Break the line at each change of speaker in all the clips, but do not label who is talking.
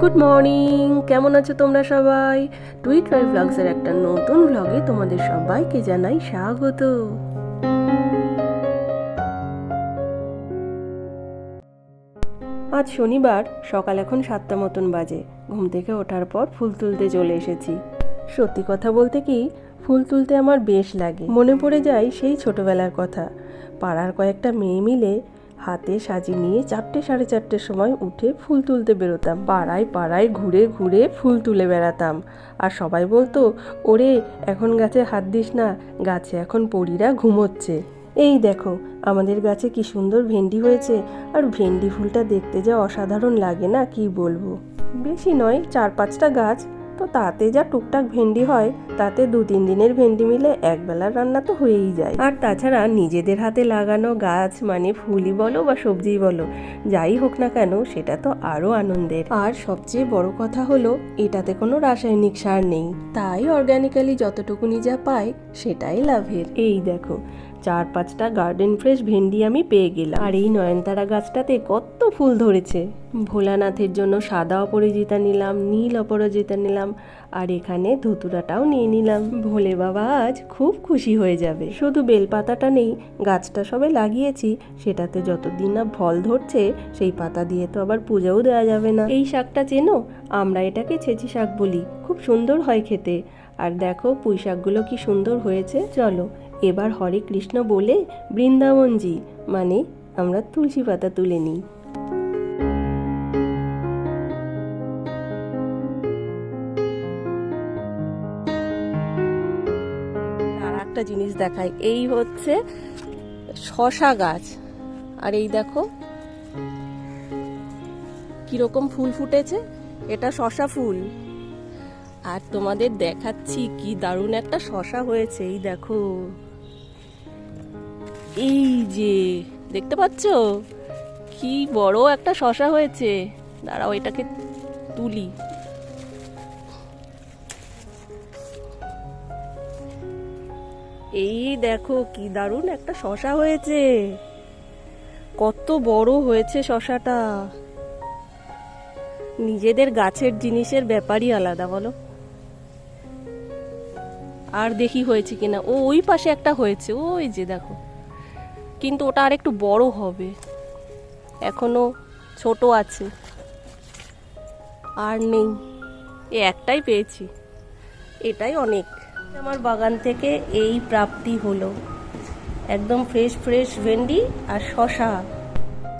Good morning কেমন আছো তোমরা সবাই? টুইট ট্রাই ব্লগসের একটা নতুন ব্লগে তোমাদের সবাইকে জানাই স্বাগত। আজ শনিবার, সকাল এখন সাতটা মতন বাজে। ঘুম থেকে ওঠার পর ফুল তুলতে চলে এসেছি। সত্যি কথা বলতে কি, ফুল তুলতে আমার বেশ লাগে। মনে পড়ে যায় সেই ছোটবেলার কথা। পাড়ার কয়েকটা মেয়ে মিলে হাতে সাজিয়ে নিয়ে চারটে সাড়ে চারটের সময় উঠে ফুল তুলতে বেরোতাম। পাড়ায় পাড়ায় ঘুরে ঘুরে ফুল তুলে বেড়াতাম। আর সবাই বলতো, ওরে, এখন গাছে হাত দিস না, গাছে এখন পরীরা ঘুমোচ্ছে। এই দেখো, আমাদের গাছে কি সুন্দর ভেন্ডি হয়েছে। আর ভেন্ডি ফুলটা দেখতে যা অসাধারণ লাগে না, কি বলব? বেশি নয়, চার পাঁচটা গাছ। তো তাতে যা টুকটাক ভেন্ডি হয়, তাতে দু তিন দিনের ভেন্ডি মিলে একবেলার রান্না তো হয়েই যায়। আর তাছাড়া নিজেদের হাতে লাগানো গাছ মানে ফুলই বলো বা সবজিই বলো, যাই হোক না কেন, সেটা তো আরও আনন্দের। আর সবচেয়ে বড় কথা হলো, এটাতে কোনো রাসায়নিক সার নেই। তাই অর্গানিক্যালি যতটুকুনি যা পায়, সেটাই লাভের। এই দেখো চার পাঁচটা গার্ডেন ফ্রেশ ভেন্ডি আমি পেয়ে গেলাম। আর এই নয়নতারা গাছটাতে কত ফুল ধরেছে। ভোলানাথের জন্য সাদা অপরাজিতা নিলাম, নীল অপরাজিতা নিলাম, আর এখানে ধুতুরাটাও নিয়ে নিলাম। ভোলে বাবা আজ খুব খুশি হয়ে যাবে। শুধু বেলপাতাটা নেই, গাছটা সবে লাগিয়েছি, সেটাতে যতদিন না ফল ধরছে, সেই পাতা দিয়ে তো আবার পূজাও দেওয়া যাবে না। এই শাকটা চেনো? আমরা এটাকে ছেঁচি শাক বলি, খুব সুন্দর হয় খেতে। আর দেখো পুঁই শাকগুলো কি সুন্দর হয়েছে। চলো এবার হরে কৃষ্ণ বলে বৃন্দাবনজি মানে আমরা তুলসী পাতা তুলে নিই। আর একটা জিনিস দেখাই, এই হচ্ছে শশা গাছ। আর এই দেখো, কীরকম ফুল ফুটেছে, এটা শশা ফুল। আর তোমাদের দেখাচ্ছি কি দারুণ একটা শশা হয়েছে, এই দেখো। এই যে, দেখতে পাচ্ছ? কি বড় একটা শশা হয়েছে। দাঁড়াও, এটাকে তুলি। এই দেখো, কি দারুণ একটা শশা হয়েছে। কত বড় হয়েছে শশাটা। নিজেদের গাছের জিনিসের ব্যাপারই আলাদা, বলো। আর দেখি হয়েছে কিনা। ও, ওই পাশে একটা হয়েছে। ওই যে, দেখো। কিন্তু ওটা আর একটু বড় হবে। এখনও ছোট আছে। আর নেই। এ একটাই পেয়েছি। এটাই অনেক। আমার বাগান থেকে এই প্রাপ্তি হলো। একদম ফ্রেশ ফ্রেশ ভেন্ডি আর শশা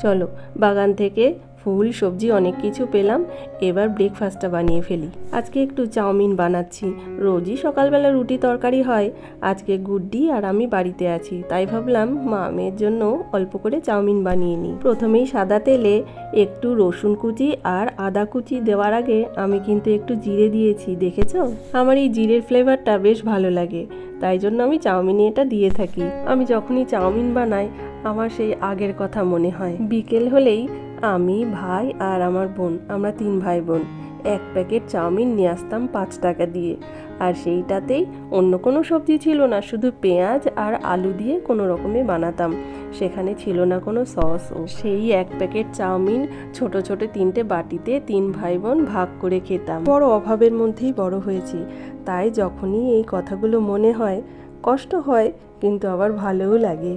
চলো বাগান থেকে ফুল, সবজি, অনেক কিছু পেলাম। এবার ব্রেকফাস্টটা বানিয়ে ফেলি। আজকে একটু চাউমিন বানাচ্ছি। রোজই সকালবেলা রুটি তরকারি হয়। আজকে গুড্ডি আর আমি বাড়িতে আছি। তাই ভাবলাম, মা, মেয়ের জন্য অল্প করে চাউমিন বানিয়ে নিই। প্রথমেই সাদা তেলে একটু রসুন কুচি আর আদা কুচি দেওয়ার আগে আমি কিন্তু একটু জিরে দিয়েছি। দেখেছ? আমার এই জিরের ফ্লেভারটা বেশ ভালো লাগে। তাই জন্য আমি চাউমিনে এটা দিয়ে থাকি। আমি যখনই চাউমিন বানাই, আমার সেই আগের কথা মনে হয়। বিকেল হলেই আমি, ভাই আর আমার বোন, আমরা তিন ভাই বোন এক প্যাকেট চাউমিন নিয়ে আসতাম পাঁচ টাকা দিয়ে। আর সেইটাতেই অন্য কোনো সবজি ছিল না, শুধু পেঁয়াজ আর আলু দিয়ে কোনো রকমে বানাতাম। সেখানে ছিল না কোনো সসও সেই এক প্যাকেট চাউমিন ছোট ছোট তিনটে বাটিতে তিন ভাই বোন ভাগ করে খেতাম। বড় অভাবের মধ্যেই বড় হয়েছি। তাই যখনই এই কথাগুলো মনে হয়, কষ্ট হয়, কিন্তু আবার ভালোও লাগে।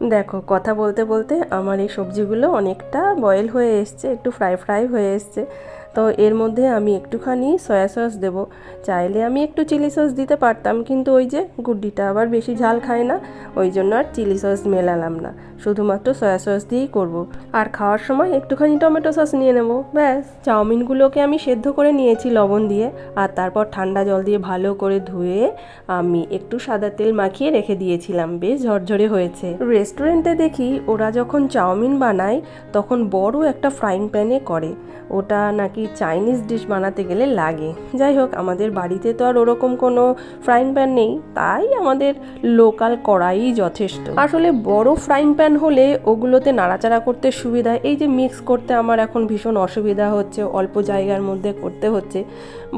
দেখো, কথা বলতে বলতে আমার এই সবজিগুলো অনেকটা বয়েল হয়ে এসছে, একটু ফ্রাই ফ্রাই হয়ে এসছে। তো এর মধ্যে আমি একটুখানি সয়া সস দেবো। চাইলে আমি একটু চিলি সস দিতে পারতাম, কিন্তু ওই যে গুড্ডিটা আবার বেশি ঝাল খায় না, ওই জন্য আর চিলি সস মেলালাম না। শুধুমাত্র সয়া সস দিয়েই করব। আর খাওয়ার সময় একটুখানি টমেটো সস নিয়ে নেব, ব্যাস। চাউমিনগুলোকে আমি সেদ্ধ করে নিয়েছি লবণ দিয়ে, আর তারপর ঠান্ডা জল দিয়ে ভালো করে ধুয়ে আমি একটু সাদা তেল মাখিয়ে রেখে দিয়েছিলাম। বেশ ঝরঝরে হয়েছে। রেস্টুরেন্টে দেখি ওরা যখন চাউমিন বানায়, তখন বড় একটা ফ্রাইং প্যানে করে। ওটা নাকি চাইনিজ ডিশ বানাতে গেলে লাগে। যাই হোক, আমাদের বাড়িতে তো আর ওরকম কোনো ফ্রাইং প্যান নেই, তাই আমাদের লোকাল কড়াই যথেষ্ট। আসলে বড় ফ্রাইং প্যান হলে ওগুলোতে নাড়াচাড়া করতে সুবিধা, এই যে মিক্স করতে আমার এখন ভীষণ অসুবিধা হচ্ছে, অল্প জায়গার মধ্যে করতে হচ্ছে।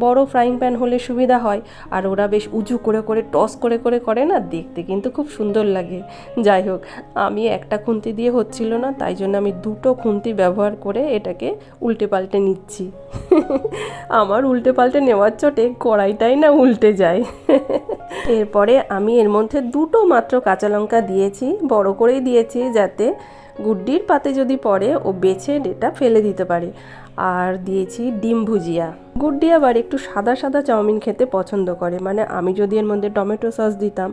বড় ফ্রাইং প্যান হলে সুবিধা হয়, আর ওরা বেশ উঁচু করে করে টস করে করে করে না, দেখতে কিন্তু খুব সুন্দর লাগে। যাই হোক, আমি একটা খুন্তি দিয়ে হচ্ছিল না, তাই জন্য আমি দুটো খুন্তি ব্যবহার করে এটাকে উল্টে পাল্টে নিচ্ছি। আমার উল্টে পাল্টে নেওয়ার চোটে কড়াইটাই না উল্টে যায়। এরপরে আমি এর মধ্যে দুটো মাত্র কাঁচা লঙ্কা দিয়েছি, বড় করেই দিয়েছি যাতে গুড্ডির পাতে যদি পড়ে ও বেছে এটা ফেলে দিতে পারে। আর দিয়েছি ডিম ভুজিয়া। গুড্ডি আবার একটু সাদা সাদা চাউমিন খেতে পছন্দ করে। মানে আমি যদি এর মধ্যে টমেটো সস দিতাম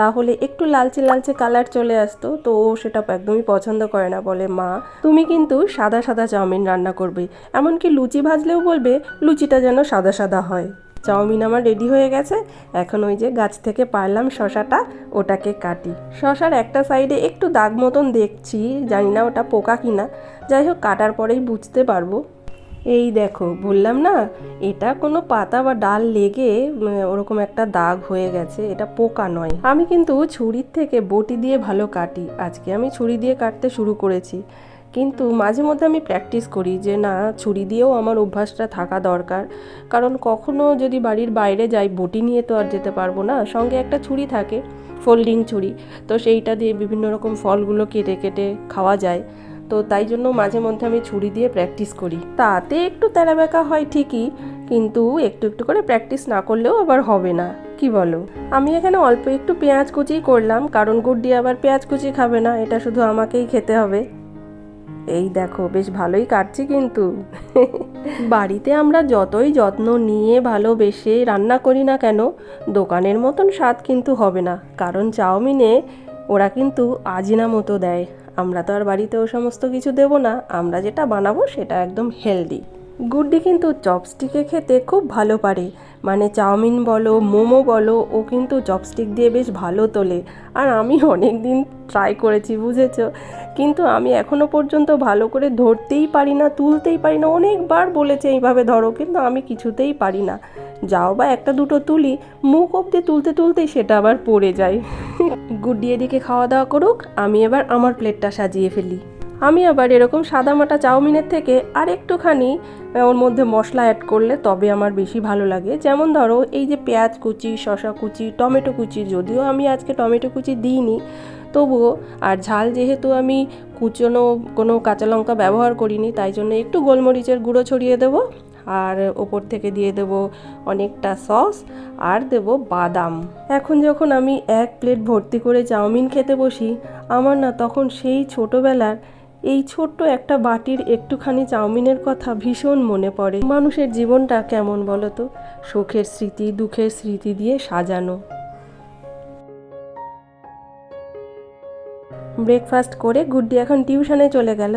তাহলে একটু লালচে লালচে কালার চলে আসতো, তো ও সেটা একদমই পছন্দ করে না। বলে, মা, তুমি কিন্তু সাদা সাদা চাউমিন রান্না করবে। এমনকি লুচি ভাজলেও বলবে, লুচিটা যেন সাদা সাদা হয়। চাউমিন আমার রেডি হয়ে গেছে। এখন ওই যে গাছ থেকে পারলাম শশাটা, ওটাকে কাটি। শশার একটা সাইডে একটু দাগ মতন দেখছি, জানি না ওটা পোকা কিনা। যাই হোক, কাটার পরেই বুঝতে পারব। এই দেখো, বললাম না? এটা কোনো পাতা বা ডাল লেগে ওরকম একটা দাগ হয়ে গেছে, এটা পোকা নয়। আমি কিন্তু ছুরির থেকে বটি দিয়ে ভালো কাটি। আজকে আমি ছুরি দিয়ে কাটতে শুরু করেছি। কিন্তু মাঝে মধ্যে আমি প্র্যাকটিস করি যে, না, ছুরি দিয়েও আমার অভ্যাসটা থাকা দরকার। কারণ কখনো যদি বাড়ির বাইরে যাই, বটি নিয়ে তো আর যেতে পারব না। সঙ্গে একটা ছুরি থাকে, ফোল্ডিং ছুরি। তো সেইটা দিয়ে বিভিন্ন রকম ফলগুলো কেটে কেটে খাওয়া যায়। তো তাই জন্য মাঝে মধ্যে আমি ছুরি দিয়ে প্র্যাকটিস করি। তাতে একটু তেরাবেকা হয় ঠিকই, কিন্তু একটু একটু করে প্র্যাকটিস না করলেও আবার হবে না। কি বলো? আমি এখানে অল্প একটু পেঁয়াজ কুচি করলাম, কারণ গুড্ডি আবার পেঁয়াজ কুচি খাবে না, এটা শুধু আমাকেই খেতে হবে। এই দেখো, বেশ ভালোই কাটছি কিন্তু। বাড়িতে আমরা যতই যত্ন নিয়ে ভালোবেসে রান্না করি না কেন, দোকানের মতন স্বাদ কিন্তু হবে না। কারণ চাউমিনে ওরা কিন্তু আজিনা মতো দেয়। আমরা তো আর বাড়িতে ও সমস্ত কিছু দেবো না, আমরা যেটা বানাবো সেটা একদম হেলদি গুড্ডি কিন্তু চপস্টিকে খেতে খুব ভালো পারে মানে চাউমিন বলো, মোমো বলো, ও কিন্তু চপস্টিক দিয়ে বেশ ভালো তোলে। আর আমি অনেক দিন ট্রাই করেছি, বুঝেছ? কিন্তু আমি এখনও পর্যন্ত ভালো করে ধরতেই পারি না, তুলতেই পারি না। অনেকবার বলেছে এইভাবে ধরো, কিন্তু আমি কিছুতেই পারি না। যাও বা একটা দুটো তুলি, মুখ অব্দি তুলতে তুলতেই সেটা আবার পড়ে যায়। গুড্ডি এদিকে খাওয়া দাওয়া করুক, আমি এবার আমার প্লেটটা সাজিয়ে ফেলি। আমি আবার এরকম সাদামাটা চাউমিনের থেকে আর একটুখানি ওর মধ্যে মশলা অ্যাড করলে তবে আমার বেশি ভালো লাগে। যেমন ধরো, এই যে পেঁয়াজ কুচি, শসা কুচি, টমেটো কুচি, যদিও আমি আজকে টমেটো কুচি দিইনি, তবুও, আর ঝাল যেহেতু আমি কুচনো কোনো কাঁচা লঙ্কা ব্যবহার করিনি, তাই জন্য একটু গোলমরিচের গুঁড়ো ছড়িয়ে দেবো। আর ওপর থেকে দিয়ে দেব অনেকটা সস আর দেব বাদাম। এখন যখন আমি এক প্লেট ভর্তি করে চাউমিন খেতে বসি, আমার না তখন সেই ছোটোবেলার এই ছোট্ট একটা বাটির একটুখানি চাউমিনের কথা ভীষণ মনে পড়ে। মানুষের জীবনটা কেমন বলো তো সুখের স্মৃতি, দুঃখের স্মৃতি দিয়ে সাজানো। ব্রেকফাস্ট করে গুড্ডি এখন টিউশনে চলে গেল।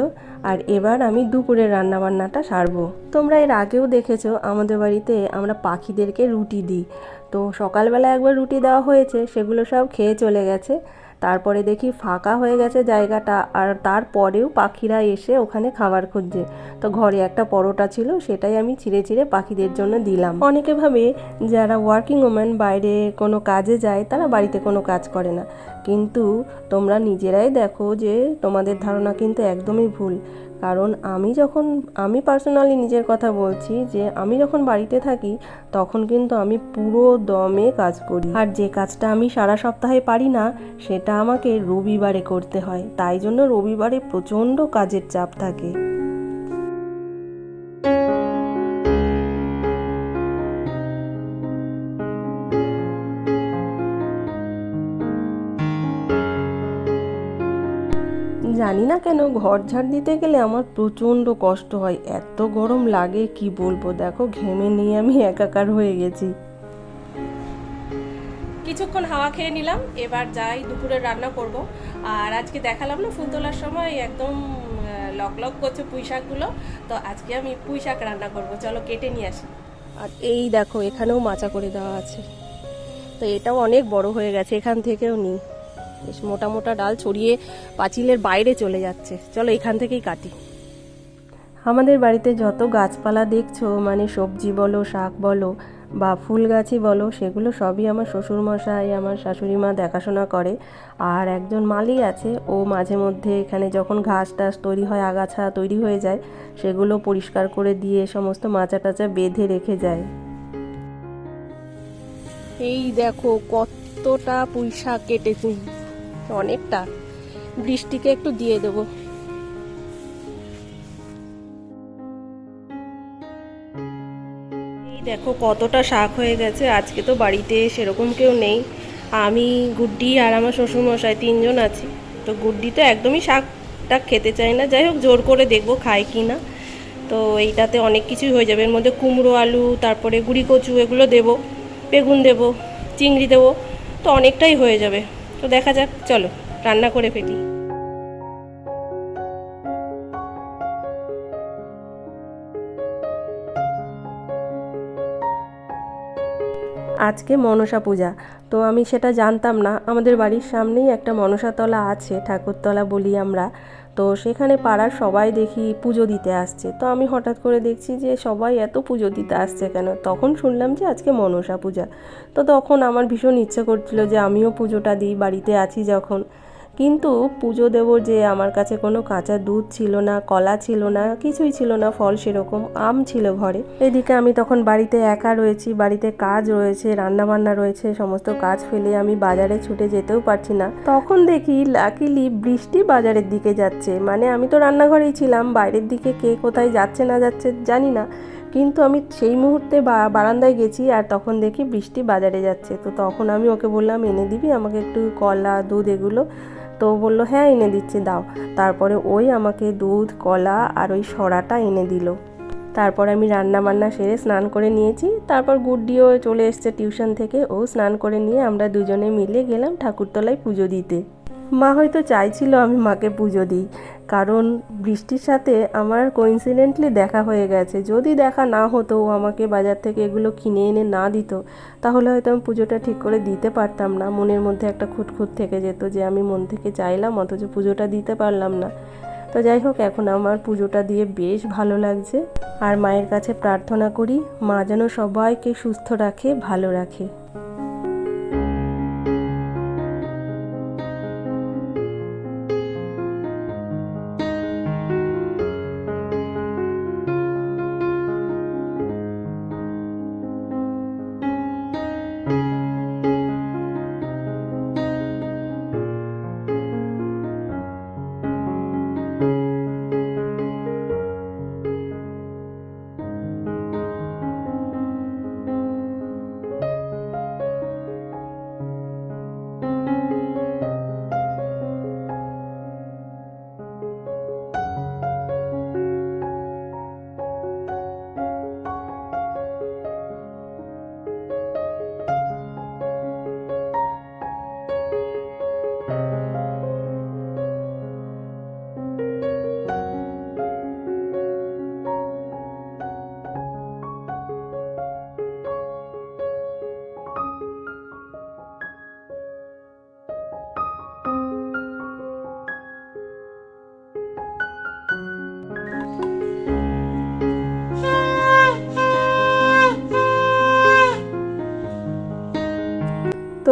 আর এবার আমি দুপুরের রান্নাবান্নাটা সারবো। তোমরা এর আগেও দেখেছ, আমাদের বাড়িতে আমরা পাখিদেরকে রুটি দিই। তো সকালবেলা একবার রুটি দেওয়া হয়েছে, সেগুলো সব খেয়ে চলে গেছে। তারপরে দেখি ফাঁকা হয়ে গেছে জায়গাটা আর তারপরেও পাখিরা এসে ওখানে খাবার খুঁজছে। তো ঘরে একটা পরোটা ছিল, সেটাই আমি ছিঁড়ে ছিঁড়ে পাখিদের জন্য দিলাম। অনেকে ভাবে যারা ওয়ার্কিং ওম্যান বাইরে কোনো কাজে যায়, তারা বাড়িতে কোনো কাজ করে না। কিন্তু তোমরা নিজেরাই দেখো যে তোমাদের ধারণা কিন্তু একদমই ভুল। কারণ আমি যখন, আমি পার্সোনালি নিজের কথা বলছি যে আমি যখন বাড়িতে থাকি, তখন কিন্তু আমি পুরো দমে কাজ করি। আর যে কাজটা আমি সারা সপ্তাহে পারি না, সেটা আমাকে রবিবারে করতে হয়। তাই জন্য রবিবারে প্রচণ্ড কাজের চাপ থাকে। জানি না কেন ঘর ঝাড় দিতে গেলে আমার প্রচণ্ড কষ্ট হয়। এত গরম লাগে কি বলব? দেখো ঘেমে নিয়ে আমি একাকার হয়ে গেছি। কিছুক্ষণ হাওয়া খেয়ে নিলাম এবার যাই দুপুরে রান্না করব। আর আজকে দেখালাম না ফুল তোলার সময় একদম লক লক করছে পুঁই শাকগুলো। তো আজকে আমি পুঁই শাক রান্না করব। চলো কেটে নিয়ে আসি। আর এই দেখো এখানেও মাচা করে দেওয়া আছে। তো এটাও অনেক বড় হয়ে গেছে এখান থেকেও নিই বেশ মোটা মোটা ডাল ছড়িয়ে পাঁচিলের বাইরে চলে যাচ্ছে। চলো এখান থেকেই কাটি। আমাদের বাড়িতে যত গাছপালা দেখছ মানে সবজি বলো শাক বলো বা ফুল গাছই বলো সেগুলো সবই আমার শ্বশুরমশাই আমার শাশুড়ি মা দেখাশোনা করে। আর একজন মালি আছে ও মাঝে মধ্যে এখানে যখন ঘাস টাস তৈরি হয় আগাছা তৈরি হয়ে যায় সেগুলো পরিষ্কার করে দিয়ে সমস্ত মাচা টাচা বেঁধে রেখে যায়। এই দেখো কতটা পুঁই শাক কেটেছি। অনেকটা। বৃষ্টিকে একটু দিয়ে দেবো। দেখো কতটা শাক হয়ে গেছে, আজকে তো বাড়িতে সেরকম কেউ নেই। আমি, গুড্ডি আর আমার শ্বশুরমশাই তিনজন আছি। তো গুড্ডি তো একদমই শাকটা খেতে চায় না। যাই হোক, জোর করে দেখব খায় কি না। তো এইটাতে অনেক কিছুই হয়ে যাবে। এর মধ্যে কুমড়ো আলু, তারপরে গুড়ি কচু, এগুলো দেবো, বেগুন দেবো, চিংড়ি দেবো, তো অনেকটাই হয়ে যাবে। তো দেখা যাক, চলো, রান্না করে ফেলি। আজকে মনসা পূজা। তো আমি সেটা জানতাম না, আমাদের বাড়ির সামনেই একটা মনসাতলা আছে, ঠাকুরতলা বলি আমরা। তো সেখানে পাড়ার সবাই দেখি পুজো দিতে আসছে। তো আমি হঠাৎ করে দেখছি যে সবাই এত পুজো দিতে আসছে কেন? তখন শুনলাম যে আজকে মনসা পূজা। তো তখন আমার ভীষণ ইচ্ছে করছিল যে আমিও পুজোটা দিই, বাড়িতে আছি যখন। কিন্তু পুজো দেব যে আমার কাছে কোনো কাঁচা দুধ ছিল না, কলা ছিল না, কিছুই ছিল না, ফল সেরকম, আম ছিল ঘরে। এদিকে আমি তখন বাড়িতে একা রয়েছি, বাড়িতে কাজ রয়েছে রান্না বান্না রয়েছে, সমস্ত কাজ ফেলে আমি বাজারে ছুটে যেতেও পারছি না। তখন দেখি লাকিলি বৃষ্টি বাজারের দিকে যাচ্ছে। মানে আমি তো রান্নাঘরেই ছিলাম, বাইরের দিকে কে কোথায় যাচ্ছে না যাচ্ছে জানি না। কিন্তু আমি সেই মুহূর্তে বারান্দায় গেছি আর তখন দেখি বৃষ্টি বাজারে যাচ্ছে। তো তখন আমি ওকে বললাম, এনে দিবি আমাকে একটু কলা, দুধ এগুলো? তো বলল হ্যাঁ এনে দিচ্ছি, দাও। তারপরে ওই আমাকে দুধ, কলা আর ওই সরাটা এনে দিল। তারপর আমি রান্না বান্না সেরে স্নান করে নিয়েছি। তারপর গুড্ডিও চলে এসছে টিউশন থেকে। ও স্নান করে নিয়ে আমরা দুজনে মিলে গেলাম ঠাকুরতলায় পুজো দিতে। মা হয়তো চাইছিল আমি মাকে পুজো দিই, কারণ বৃষ্টির সাথে আমার কোইন্সিডেন্টলি দেখা হয়ে গেছে। যদি দেখা না হতো, ও আমাকে বাজার থেকে এগুলো কিনে এনে না দিত, তাহলে হয়তো আমি পুজোটা ঠিক করে দিতে পারতাম না। মনের মধ্যে একটা খুঁতখুত থেকে যেত যে আমি মন থেকে চাইলাম, অথচ পুজোটা দিতে পারলাম না। তো যাই হোক, এখন আমার পুজোটা দিয়ে বেশ ভালো লাগছে। আর মায়ের কাছে প্রার্থনা করি, মা যেন সবাইকে সুস্থ রাখে, ভালো রাখে।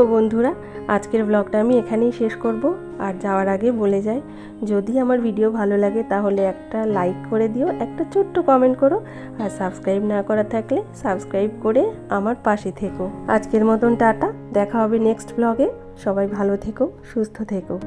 বন্ধুরা, আজকের ব্লগটা আমি এখানেই শেষ করব। আর যাওয়ার আগে বলে যাই, যদি আমার ভিডিও ভালো লাগে তাহলে একটা লাইক করে দিও, একটা ছোট্ট কমেন্ট করো। আর সাবস্ক্রাইব না করা থাকলে সাবস্ক্রাইব করে আমার পাশে থেকো। আজকের মতন টাটা, দেখা হবে নেক্সট ব্লগে সবাই ভালো থেকো, সুস্থ থেকো।